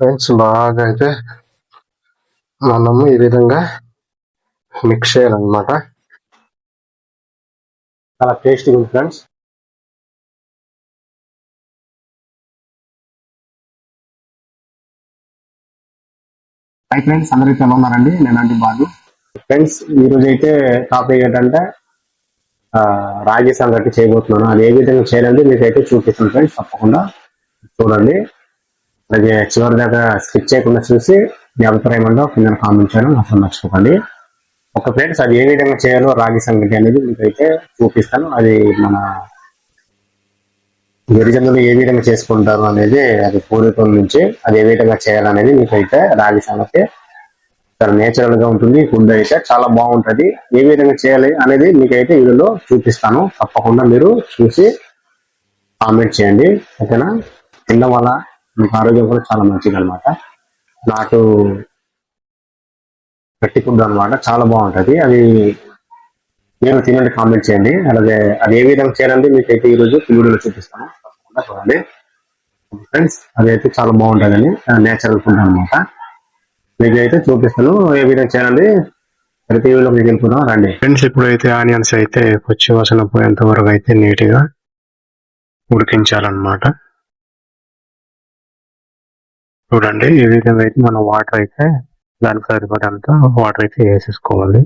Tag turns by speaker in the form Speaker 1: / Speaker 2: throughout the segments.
Speaker 1: Friends బాగా అయితే మనము ఈ విధంగా మిక్స్ చేయాలన్నమాట. చాలా టేస్టీగా ఉంది ఫ్రెండ్స్
Speaker 2: హై ఫ్రెండ్స్ అందరికీ ఎలా ఉన్నారండి? నేను అంటే బాగు ఫ్రెండ్స్ ఈరోజు అయితే టాపిక్ ఏంటంటే రాగి సంగటి చేయబోతున్నాను. అది ఏ విధంగా చేయాలంటే మీకు అయితే చూపిస్తాను ఫ్రెండ్స్ తప్పకుండా చూడండి. అది చివరి దాకా స్కిప్ చేయకుండా చూసి మీ అభిప్రాయం ఏంటో కింద కామెంట్ చేయడం. అసలు మర్చిపోకండి. ఒక ఫ్రెండ్స్ అది ఏ విధంగా చేయాలో రాగి సంగటి అనేది మీకు అయితే చూపిస్తాను. అది మన గిరిజనులు ఏ విధంగా చేసుకుంటారు అనేది అది పూర్వీకుల నుంచి అది ఏ విధంగా చేయాలనేది మీకు అయితే రాగి సంగతి చాలా నేచురల్గా ఉంటుంది. ఫుడ్ అయితే చాలా బాగుంటుంది. ఏ విధంగా చేయాలి అనేది మీకైతే వీడియోలో చూపిస్తాను. తప్పకుండా మీరు చూసి కామెంట్ చేయండి. ఓకేనా? తినడం వల్ల మీకు ఆరోగ్యం కూడా చాలా మంచిది అనమాట నాటు గట్టి ఫుడ్ అనమాట చాలా బాగుంటుంది. అది మీరు తినండి కామెంట్ చేయండి. అలాగే అది ఏ విధంగా చేయాలంటే మీకైతే ఈ రోజు వీడియోలో చూపిస్తాను. తప్పకుండా చూడండి. ఫ్రెండ్స్ అదైతే చాలా బాగుంటుందని నేచురల్ ఫుడ్ అనమాట మీకు అయితే చూపిస్తాను ఏ విధంగా చేయాలండి ప్రతి వీడియోలో మీకు వెళ్ళిపోదాం రండి.
Speaker 1: ఫ్రెండ్స్ ఇప్పుడైతే ఆనియన్స్ అయితే పచ్చి వాసన పోయేంత వరకు అయితే నీట్గా ఉడికించాలన్నమాట. చూడండి ఈ విధంగా అయితే మనం వాటర్ అయితే దానికి సరిపడంత వాటర్ అయితే వేసేసుకోవాలి.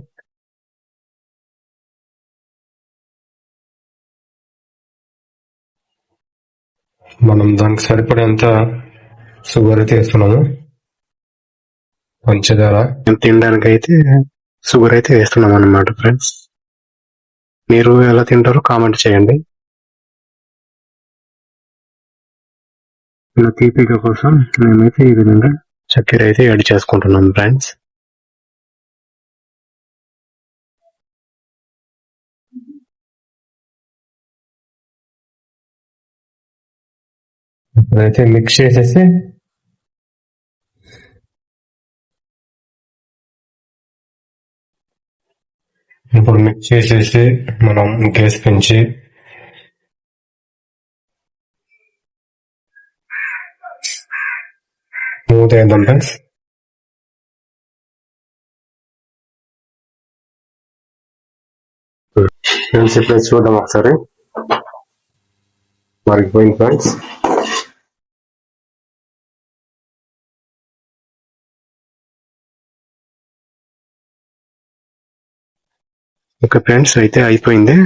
Speaker 1: మనం దానికి సరిపడేంత షుగర్ అయితే వేస్తున్నాము. పంచదార. తినడానికి అయితే షుగర్ అయితే వేస్తున్నాం అన్నమాట ఫ్రెండ్స్ మీరు ఎలా తింటారో కామెంట్ చేయండి. ఇలా తీపిక కోసం మేమైతే ఈ విధంగా చక్కెర అయితే యాడ్ చేసుకుంటున్నాం ఫ్రెండ్స్ ఇప్పుడైతే మిక్స్ చేసేసి ఇప్పుడు మిక్స్ చేసేసి మనం గ్యాస్ పెంచి మూత వేద్దాం ఫ్రెండ్స్ ఫ్రెండ్స్ ఇప్పుడు చూద్దాం ఒకసారి. మరిగిపోయింది ఫ్రెండ్స్ ఓకే ఫ్రెండ్స్ అయితే అయిపోయింది.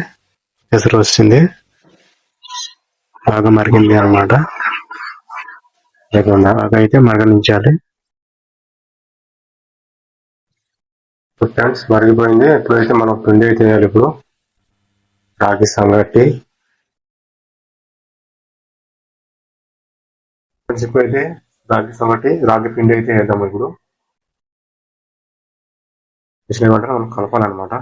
Speaker 1: ఎసరు వస్తుంది. బాగా మరిగింది అనమాట బాగా అయితే మరగనించాలి. ఫ్రెండ్స్ మరిగిపోయింది. ఎప్పుడైతే మనం పిండి అయితే వేయాలి ఇప్పుడు రాగి సంగటి. ఫ్రెండ్స్ ఇప్పుడైతే రాగి సంగటి రాగి పిండి అయితే వేద్దాం ఇప్పుడు. వేసినామంటే మనం కలపాలన్నమాట.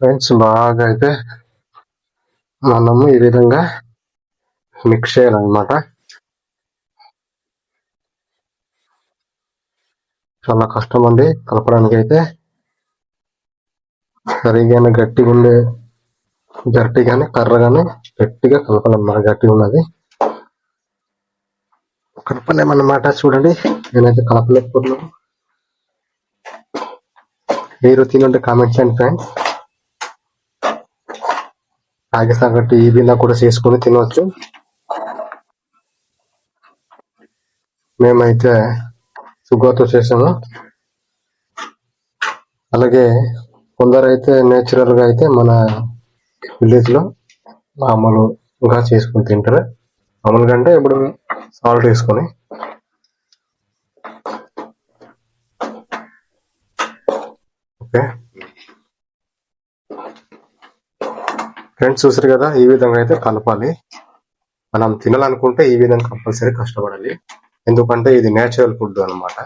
Speaker 1: ఫ్రెండ్స్ బాగా అయితే మనము ఈ విధంగా మిక్స్ చేయాలన్నమాట. చాలా కష్టం అండి కలపడానికి అయితే. సరిగానే గట్టిగా ఉండే గట్టిగానే కర్ర కానీ గట్టిగా కలపాలన్నమాట గట్టిగా ఉన్నది కలపలేమన్నమాట చూడండి. నేనైతే కలపలేకపోతున్నాను. మీరు తినుంటే కామెంట్ చేయండి ఫ్రెండ్స్. రాగి సంగటి ఈ విధంగా కూడా చేసుకుని తినవచ్చు మేమైతే షుగర్తో చేసాము. అలాగే కొందరైతే అయితే నేచురల్గా అయితే మన విలేజ్లో మామూలుగా చేసుకుని తింటారు. మామూలుగా అంటే ఇప్పుడు సాల్ట్ వేసుకొని. ఓకే. ఫ్రెండ్స్ చూసారు కదా ఈ విధంగా అయితే కలపాలి. మనం తినాలనుకుంటే ఈ విధంగా కంపల్సరీ కష్టపడాలి. ఎందుకంటే ఇది నేచురల్ ఫుడ్ అన్నమాట.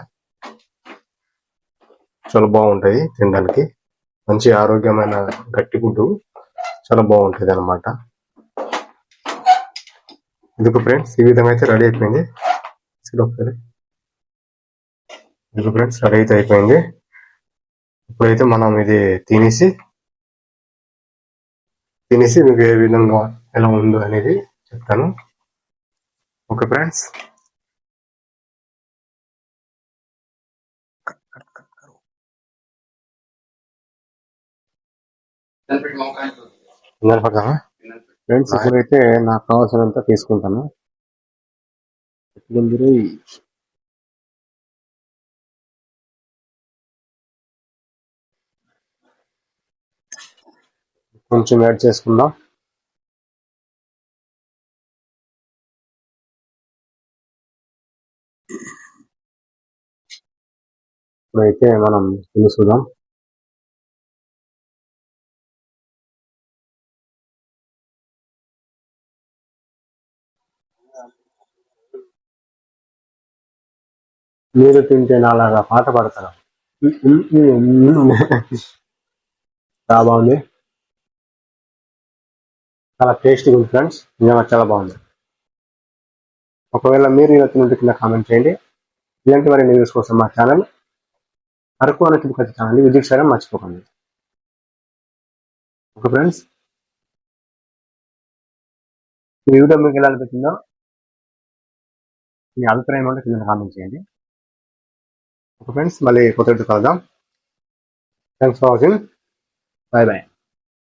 Speaker 1: చాలా బాగుంటాయి తినడానికి. మంచి ఆరోగ్యమైన గట్టి ఫుడ్ చాలా బాగుంటుంది అనమాట ఇదిగో ఫ్రెండ్స్? ఈ విధంగా అయితే రెడీ అయిపోయింది. చూడు ఒకసారి. ఇదిగో ఫ్రెండ్స్? రెడీ అయితే అయిపోయింది. ఇప్పుడైతే మనం ఇది తినేసి తినేసి మీకు ఏ విధంగా ఎలా ఉందో అనేది చెప్తాను. Okay friends? పడతామా
Speaker 2: ఫ్రెండ్స్ ఇప్పుడైతే నాకు కావాల్సినంత తీసుకుంటాను. ముందు కొంచెం యాడ్ చేసుకుందాం. ఇప్పుడైతే మనం తెలుసుకుందాం మీరు తింటే నాలాగా పాట పడతారా? చాలా బాగుంది. చాలా టేస్టీగా ఉంది ఫ్రెండ్స్. నిజంగా చాలా బాగుంది. ఒకవేళ మీరు ఇలా తింటే కింద కామెంట్ చేయండి. ఇలాంటి వారి న్యూస్ కోసం మా ఛానల్ అరకు అనకి ప్రతి ఛానల్ విజిట్ చేయడం మర్చిపోకండి. Okay friends. ఈ వీడియో మీకు ఎలా అనిపించిందో మీ అభిప్రాయం ఉంటే కింద కామెంట్ చేయండి. ఓకే ఫ్రెండ్స్ మళ్ళీ కొత్త కలుద్దాం. Thanks for watching bye bye